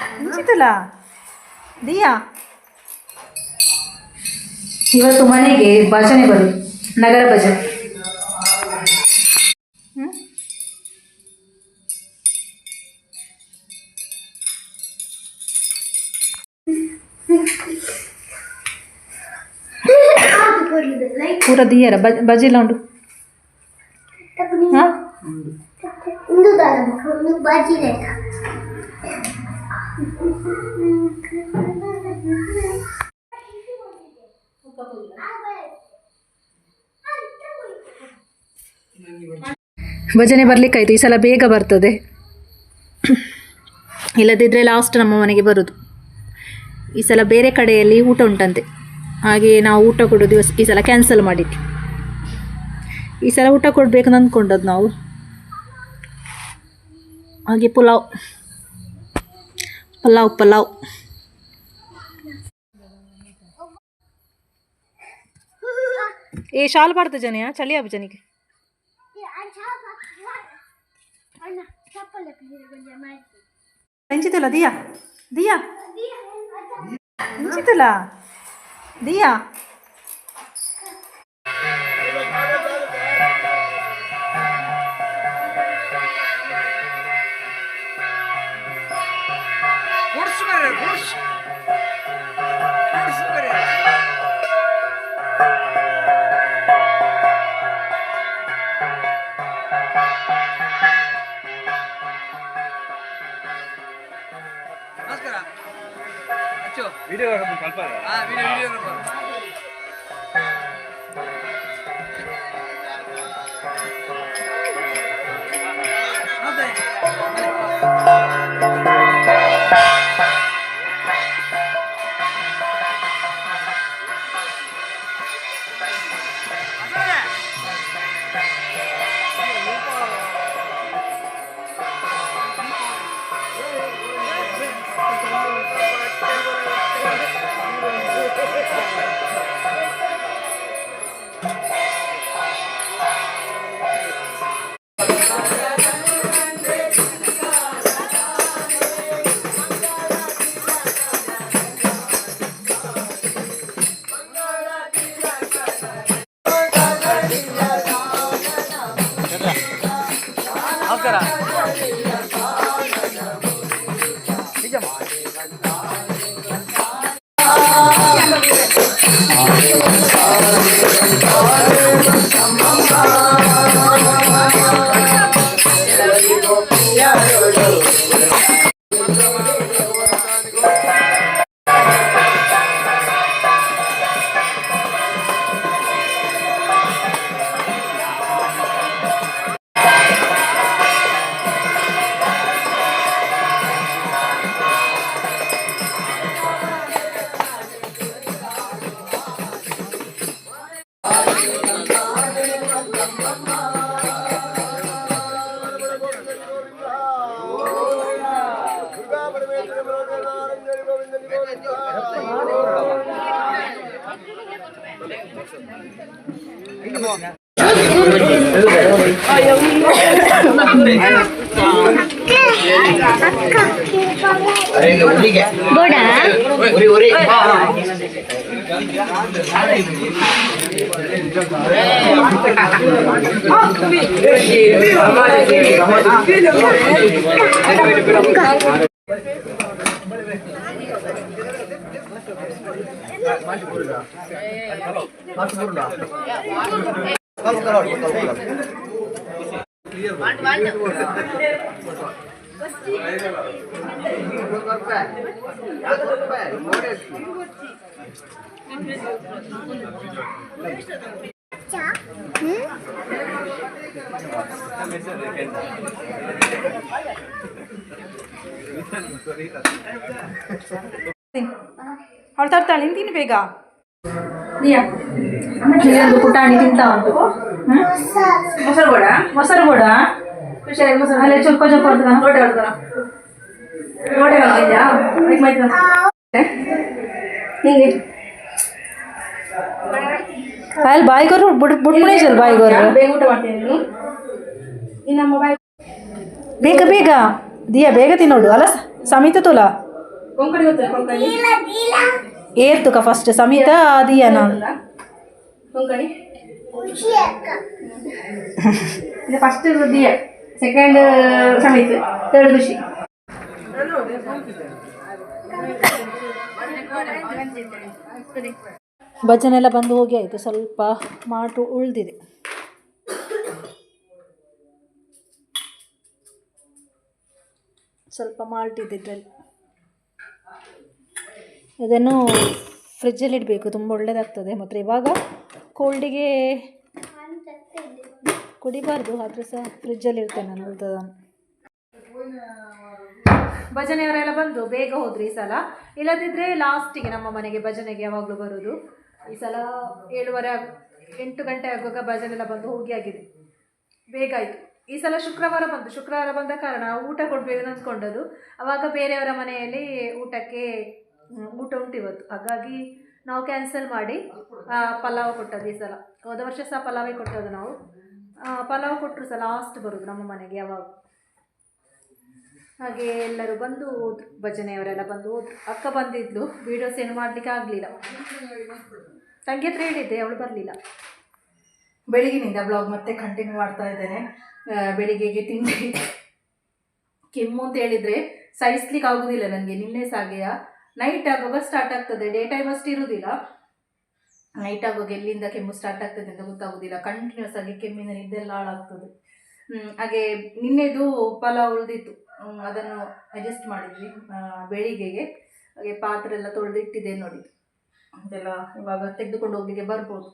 ಹಂಚಿತಲ್ಲ ದಿಯಾ ಇವತ್ತು ಮನೆಗೆ ಭಜನೆ ಬರು ನಗರ ಭಜನೆ ಹ್ಮ್? ಪೂರ ದಿಯರ ಬಜ್ ಬಜಿಲ್ಲ ಉಂಡು ಹಾಂ ಭಜನೆ ಬರ್ಲಿಕ್ಕಾಯ್ತು, ಈ ಸಲ ಬೇಗ ಬರ್ತದೆ. ಇಲ್ಲದಿದ್ದರೆ ಲಾಸ್ಟ್ ನಮ್ಮ ಮನೆಗೆ ಬರೋದು. ಈ ಸಲ ಬೇರೆ ಕಡೆಯಲ್ಲಿ ಊಟ ಉಂಟಂತೆ. ಹಾಗೆ ನಾವು ಊಟ ಕೊಡೋ ದಿವಸ ಈ ಸಲ ಕ್ಯಾನ್ಸಲ್ ಮಾಡಿದ್ವಿ. ಈ ಸಲ ಊಟ ಕೊಡಬೇಕು ಅಂದ್ಕೊಂಡದ್ದು ನಾವು. ಹಾಗೆ ಪುಲಾವ್. पलाव पलाव तो हाँ, ये शाल पड़ते जने यहाँ चलिए अब जनी के। इंची दिया दिया। दिया। வீடியோ கால் பண்ணுறேன் ஆ வீடியோ வீடியோ கால் பண்ணுறேன் மாட்டி போடுடா மாட்டி போடுடா ಅವಳು ತರ್ತಾಳೆ ನಿಂತೀನಿ ಬೇಗ ಇದೊಂದು ಪುಟಾಣಿ ತಿಂತ ಉಂಟು. ಹ್ಮ್? ಮೊಸರು ಕೂಡ ಮೊಸರು ಕೂಡ ಅಲ್ಲೇ ರೋಟೆ ರೋಟೆ ಮೈಕ್ ಮೈಕ್ ಹಿಂಗೆ ಅಲ್ಲಿ ಬಾಯಿಗೋರು ಬುಡ್ ಬಾಯಿಗೋರು ಬೇಗ ಊಟ ಮಾಡ್ತೀನಿ ನೀನು? ಇನ್ನು ಮೊಬೈಲ್ ಬೇಗ ಬೇಗ. ದಿಯಾ ಬೇಗ ತಿನ್ನೋಡು. ಅಲ್ಲ ಸಮಿತ ತುಲಾ. ಕೊಂಕಣಿ ಗೊತ್ತಾ ಕೊಂಕಣಿ? ಏರ್ತುಕ ಫಸ್ಟ್ ಸಮಿತ ದಿಯನ ಕೊಂಕಣಿ ಖುಷಿ ಅಕ್ಕ ಇದು first Diya second Samith third Rishi. ಭಜನೆ ಎಲ್ಲ ಬಂದು ಹೋಗಿ ಆಯಿತು ಸ್ವಲ್ಪ ಮಾಟು ಉಳ್ದಿದೆ. ಸ್ವಲ್ಪ ಮಾಲ್ಟ್ ಇದ್ರೆ ಇದರಲ್ಲಿ ಇದನ್ನು ಫ್ರಿಜ್ಜಲ್ಲಿ ಇಡಬೇಕು, ತುಂಬ ಒಳ್ಳೆಯದಾಗ್ತದೆ ಮಾತ್ರ ಇವಾಗ ಕೋಲ್ಡಿಗೆ ಕುಡಿಬಾರ್ದು, ಆದರೂ ಸಹ ಫ್ರಿಜ್ಜಲ್ಲಿ ಇರ್ತೇನೆ ನಾನು ಉಳ್ದದನ್ನು ಭಜನೆಯವರೆಲ್ಲ ಬಂದು, ಬೇಗ ಹೋದ್ರು ಈ ಸಲ. ಇಲ್ಲದಿದ್ದರೆ ಲಾಸ್ಟಿಗೆ ನಮ್ಮ ಮನೆಗೆ ಭಜನೆಗೆ ಯಾವಾಗಲೂ ಬರೋದು ಈ ಸಲ ಏಳುವರೆ ಎಂಟು ಗಂಟೆ ಆಗುವಾಗ ಭಜನೆ ಎಲ್ಲ ಬಂದು ಹೋಗಿ ಆಗಿದೆ. ಬೇಗ ಆಯಿತು. ಈ ಸಲ ಶುಕ್ರವಾರ ಬಂತು. ಶುಕ್ರವಾರ ಬಂದ ಕಾರಣ ಊಟ ಕೊಡಬೇಕು ಅಂದ್ಕೊಂಡದ್ದು ಆವಾಗ ಬೇರೆಯವರ ಮನೆಯಲ್ಲಿ ಊಟಕ್ಕೆ ಊಟ ಉಂಟು ಇವತ್ತು. ಹಾಗಾಗಿ ನಾವು ಕ್ಯಾನ್ಸಲ್ ಮಾಡಿ ಪಲಾವ್ ಕೊಟ್ಟದ್ದು ಈ ಸಲ. ಹೋದ ವರ್ಷ ಸಹ ಪಲಾವೇ ಕೊಟ್ಟದ್ದು ನಾವು. ಪಲಾವ್ ಕೊಟ್ಟರು ಸಹ ಲಾಸ್ಟ್ ಬರೋದು ನಮ್ಮ ಮನೆಗೆ ಯಾವಾಗ. ಹಾಗೆ ಎಲ್ಲರೂ ಬಂದು ಹೋದ್ರು. ಭಜನೆಯವರೆಲ್ಲ ಬಂದು ಹೋದ್ರು. ಅಕ್ಕ ಬಂದಿದ್ಲು. ವೀಡಿಯೋಸ್ ಏನು ಮಾಡಲಿಕ್ಕೆ ಆಗಲಿಲ್ಲ. ತಂಗಿ ಹತ್ರ ಹೇಳಿದ್ದೆ, ಅವಳು ಬರಲಿಲ್ಲ. ಬೆಳಗಿನಿಂದ ಬ್ಲಾಗ್ ಮತ್ತೆ ಕಂಟಿನ್ಯೂ ಮಾಡ್ತಾ ಇದ್ದೇನೆ. ಬೆಳಿಗ್ಗೆಗೆ ತಿಂಡಿ. ಕೆಮ್ಮು ಅಂತ ಹೇಳಿದರೆ ಸಹಿಸ್ಲಿಕ್ಕೆ ಆಗೋದಿಲ್ಲ ನನಗೆ ನಿನ್ನೆ ಸಾಗೆಯ? ನೈಟ್ ಆಗುವಾಗ ಸ್ಟಾರ್ಟ್ ಆಗ್ತದೆ. ಡೇ ಟೈಮ್ ಅಷ್ಟು ಇರುವುದಿಲ್ಲ ನೈಟ್ ಆಗುವಾಗ ಎಲ್ಲಿಂದ ಕೆಮ್ಮು ಸ್ಟಾರ್ಟ್ ಆಗ್ತದೆ ಅಂತ ಗೊತ್ತಾಗೋದಿಲ್ಲ. ಕಂಟಿನ್ಯೂಸ್ ಆಗಿ ಕೆಮ್ಮಿನ ನಿದ್ದೆಲ್ಲ ಹಾಳಾಗ್ತದೆ. ಹಾಗೆ ನಿನ್ನೆದು ಪಲಾವ್ ಉಳಿದಿತ್ತು. ಅದನ್ನು ಅಡ್ಜಸ್ಟ್ ಮಾಡಿದ್ವಿ ಬೆಳಿಗ್ಗೆಗೆ. ಹಾಗೆ ಪಾತ್ರೆ ಎಲ್ಲ ತೊಳೆದು ಇಟ್ಟಿದೆ ನೋಡಿ. ಅದೆಲ್ಲ ಇವಾಗ ತೆಗೆದುಕೊಂಡು ಹೋಗ್ಲಿಕ್ಕೆ ಬರ್ಬೋದು.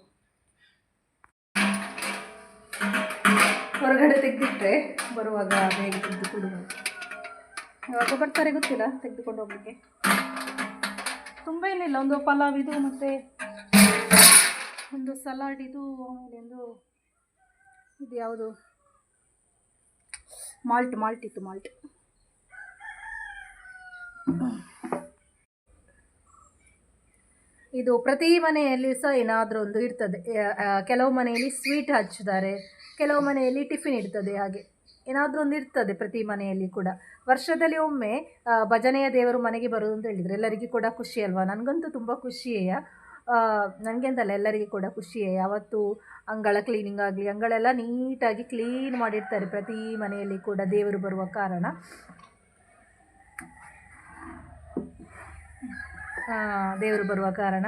ಹೊರಗಡೆ ತೆಗೆದಿಟ್ರೆ ಬರುವಾಗ ಬೇಗ ತೆಗೆದುಕೊಂಡು ಯಾವಾಗ ಬರ್ತಾರೆ ಗೊತ್ತಿಲ್ಲ ತೆಗೆದುಕೊಂಡು ಹೋಗ್ಲಿಕ್ಕೆ. ತುಂಬ ಏನಿಲ್ಲ, ಒಂದು ಪಲಾವ್ ಇದು ಮತ್ತು ಒಂದು ಸಲಾಡ್ ಇದು, ಆಮೇಲೆ ಒಂದು ಇದು ಯಾವುದು? ಮಾಲ್ಟ್ ಮಾಲ್ಟ್ ಇತ್ತು ಮಾಲ್ಟ್ ಇದು ಪ್ರತಿ ಮನೆಯಲ್ಲಿ ಸಹ ಏನಾದರೂ ಒಂದು ಇರ್ತದೆ. ಕೆಲವು ಮನೆಯಲ್ಲಿ ಸ್ವೀಟ್ ಹಚ್ಚಿದ್ದಾರೆ, ಕೆಲವು ಮನೆಯಲ್ಲಿ ಟಿಫಿನ್ ಇರ್ತದೆ ಹಾಗೆ. ಏನಾದರೂ ಒಂದು ಇರ್ತದೆ ಪ್ರತಿ ಮನೆಯಲ್ಲಿ ಕೂಡ. ವರ್ಷದಲ್ಲಿ ಒಮ್ಮೆ ಭಜನೆಯ ದೇವರು ಮನೆಗೆ ಬರೋದು ಅಂತ ಹೇಳಿದರೆ. ಎಲ್ಲರಿಗೂ ಕೂಡ ಖುಷಿ ಅಲ್ವಾ? ನನಗಂತೂ ತುಂಬ ಖುಷಿಯೇ ನನಗೆ ಅಂತಲ್ಲ, ಎಲ್ಲರಿಗೂ ಕೂಡ ಖುಷಿಯೇ ಯಾವತ್ತು ಅಂಗಳ ಕ್ಲೀನಿಂಗ್ ಆಗಲಿ, ಅಂಗಳೆಲ್ಲ ನೀಟಾಗಿ ಕ್ಲೀನ್ ಮಾಡಿರ್ತಾರೆ ಪ್ರತಿ ಮನೆಯಲ್ಲಿ ಕೂಡ ದೇವರು ಬರುವ ಕಾರಣ. ದೇವರು ಬರುವ ಕಾರಣ.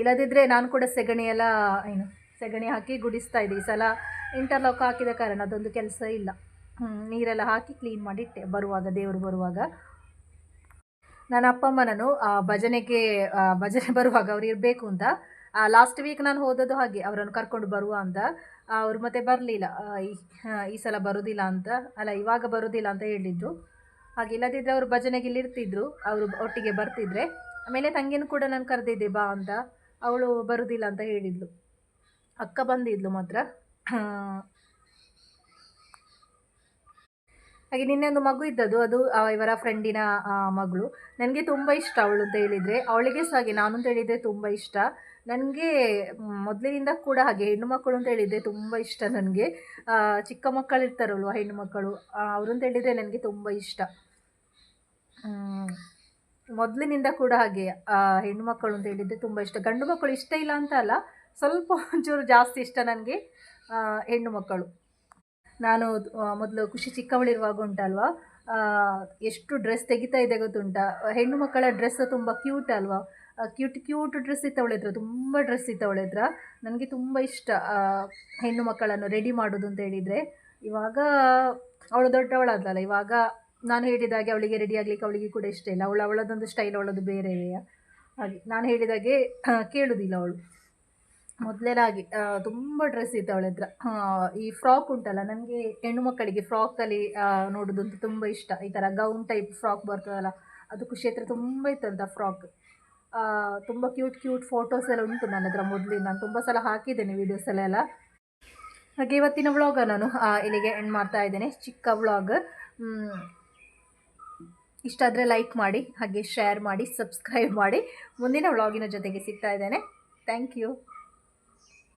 ಇಲ್ಲದಿದ್ದರೆ ನಾನು ಕೂಡ ಸೆಗಣಿ ಎಲ್ಲ ಏನು, ಸೆಗಣಿ ಹಾಕಿ ಗುಡಿಸ್ತಾ ಇದ್ದೆ. ಈ ಸಲ ಇಂಟರ್ಲಾಕ್ ಹಾಕಿದ ಕಾರಣ ಅದೊಂದು ಕೆಲಸ ಇಲ್ಲ. ನೀರೆಲ್ಲ ಹಾಕಿ ಕ್ಲೀನ್ ಮಾಡಿಟ್ಟೆ ಬರುವಾಗ, ದೇವರು ಬರುವಾಗ. ನನ್ನ ಅಪ್ಪ ಅಮ್ಮನನ್ನು ಭಜನೆಗೆ ಭಜನೆ ಬರುವಾಗ ಅವ್ರು ಇರಬೇಕು ಅಂತ. ಲಾಸ್ಟ್ ವೀಕ್ ನಾನು ಹೋದದ್ದು ಹಾಗೆ, ಅವರನ್ನು ಕರ್ಕೊಂಡು ಬರುವ ಅಂತ. ಅವರು ಮತ್ತೆ ಬರಲಿಲ್ಲ. ಈ ಸಲ ಬರೋದಿಲ್ಲ ಅಂತ. ಅಲ್ಲ, ಇವಾಗ ಬರೋದಿಲ್ಲ ಅಂತ ಹೇಳಿದ್ರು. ಹಾಗೆ ಇಲ್ಲದಿದ್ದರೆ ಅವರು ಭಜನೆಗೆ ಇಲ್ಲಿ ಇರ್ತಿದ್ರು. ಅವರು ಒಟ್ಟಿಗೆ ಬರ್ತಿದ್ರೆ. ಆಮೇಲೆ ತಂಗಿನೂ ಕೂಡ ನಾನು ಕರೆದಿದ್ದೆ ಬಾ ಅಂತ. ಅವಳು ಬರುವುದಿಲ್ಲ ಅಂತ ಹೇಳಿದ್ಲು. ಅಕ್ಕ ಬಂದಿದ್ಲು ಮಾತ್ರ. ಹಾಗೆ ನಿನ್ನೆ ಒಂದು ಮಗು ಇದ್ದದ್ದು, ಅದು ಇವರ ಫ್ರೆಂಡಿನ ಮಗಳು. ನನಗೆ ತುಂಬ ಇಷ್ಟ ಅವಳು ಅಂತ ಹೇಳಿದರೆ, ಅವಳಿಗೆ ಸಹ ಹಾಗೆ, ನಾನು ಅಂತ ಹೇಳಿದರೆ ತುಂಬ ಇಷ್ಟ. ನನಗೆ ಮೊದಲಿನಿಂದ ಕೂಡ ಹಾಗೆ, ಹೆಣ್ಣು ಮಕ್ಕಳು ಅಂತ ಹೇಳಿದರೆ ತುಂಬ ಇಷ್ಟ ನನಗೆ. ಚಿಕ್ಕ ಮಕ್ಕಳು ಇರ್ತಾರಲ್ವ ಹೆಣ್ಣು ಮಕ್ಕಳು ಅವರು ಅಂತ ಹೇಳಿದರೆ ನನಗೆ ತುಂಬ ಇಷ್ಟ. ಮೊದಲಿನಿಂದ ಕೂಡ ಹಾಗೆ ಹೆಣ್ಣು ಮಕ್ಕಳು ಅಂತ ಹೇಳಿದರೆ ತುಂಬ ಇಷ್ಟ. ಗಂಡು ಮಕ್ಕಳು ಇಷ್ಟ ಇಲ್ಲ ಅಂತ ಅಲ್ಲ, ಸ್ವಲ್ಪ ಒಂಚೂರು ಜಾಸ್ತಿ ಇಷ್ಟ ನನಗೆ. ಹೆಣ್ಣು ಮಕ್ಕಳು. ನಾನು ಮೊದಲು ಖುಷಿ ಚಿಕ್ಕವಳಿರುವಾಗ ಉಂಟಲ್ವಾ? ಎಷ್ಟು ಡ್ರೆಸ್ ತೆಗಿತಾ ಇದೆ ಗೊತ್ತುಂಟಾ? ಹೆಣ್ಣು ಮಕ್ಕಳ ಡ್ರೆಸ್ ತುಂಬ ಕ್ಯೂಟ್ ಅಲ್ವಾ? ಕ್ಯೂಟ್ ಕ್ಯೂಟ್ ಡ್ರೆಸ್ ಇತ್ತವಳ ಹತ್ರ ತುಂಬ ಡ್ರೆಸ್ ಇತ್ತವಳ ಹತ್ರ ನನಗೆ ತುಂಬ ಇಷ್ಟ ಹೆಣ್ಣು ಮಕ್ಕಳನ್ನು ರೆಡಿ ಮಾಡೋದು ಅಂತ ಹೇಳಿದರೆ. ಇವಾಗ ಅವಳು ದೊಡ್ಡವಳಾದಲ್ಲ ಇವಾಗ ನಾನು ಹೇಳಿದಾಗೆ ಅವಳಿಗೆ ರೆಡಿ ಆಗಲಿಕ್ಕೆ ಅವಳಿಗೆ ಕೂಡ ಇಷ್ಟ ಇಲ್ಲ. ಅವಳು, ಅವಳದೊಂದು ಸ್ಟೈಲ್ ಅವಳದು ಬೇರೆಯೇ. ಹಾಗೆ, ನಾನು ಹೇಳಿದಾಗೆ ಕೇಳುವುದಿಲ್ಲ ಅವಳು. ಮೊದಲೆಲ್ಲ ಹಾಗೆ ತುಂಬ ಡ್ರೆಸ್ ಇತ್ತು ಅವಳ ಹತ್ರ. ಈ ಫ್ರಾಕ್ ಉಂಟಲ್ಲ, ನನಗೆ ಹೆಣ್ಣು ಮಕ್ಕಳಿಗೆ ಫ್ರಾಕಲ್ಲಿ ನೋಡೋದಂತೂ ತುಂಬ ಇಷ್ಟ. ಈ ಥರ ಗೌನ್ ಟೈಪ್ ಫ್ರಾಕ್ ಬರ್ತದಲ್ಲ ಅದು ಖುಷಿ ಹತ್ರ ತುಂಬ ಇತ್ತಂತ ಫ್ರಾಕ್ ತುಂಬ ಕ್ಯೂಟ್ ಕ್ಯೂಟ್ ಫೋಟೋಸ್ ಎಲ್ಲ ಉಂಟು ನನ್ನ ಹತ್ರ ಮೊದಲಿಂದ. ನಾನು ತುಂಬ ಸಲ ಹಾಕಿದ್ದೇನೆ ವೀಡಿಯೋಸಲ್ಲೆಲ್ಲ ಹಾಗೆ ಇವತ್ತಿನ ವ್ಲಾಗ ನಾನು ಇಲ್ಲಿಗೆ ಎಂಡ್ ಮಾಡ್ತಾ ಇದ್ದೇನೆ. ಚಿಕ್ಕ ವ್ಲಾಗ್ ಇಷ್ಟ ಆದರೆ ಲೈಕ್ ಮಾಡಿ, ಹಾಗೆ ಶೇರ್ ಮಾಡಿ ಸಬ್ಸ್ಕ್ರೈಬ್ ಮಾಡಿ. ಮುಂದಿನ ವ್ಲಾಗಿನ ಜೊತೆಗೆ ಸಿಗ್ತಾ ಇದ್ದೇನೆ. Thank you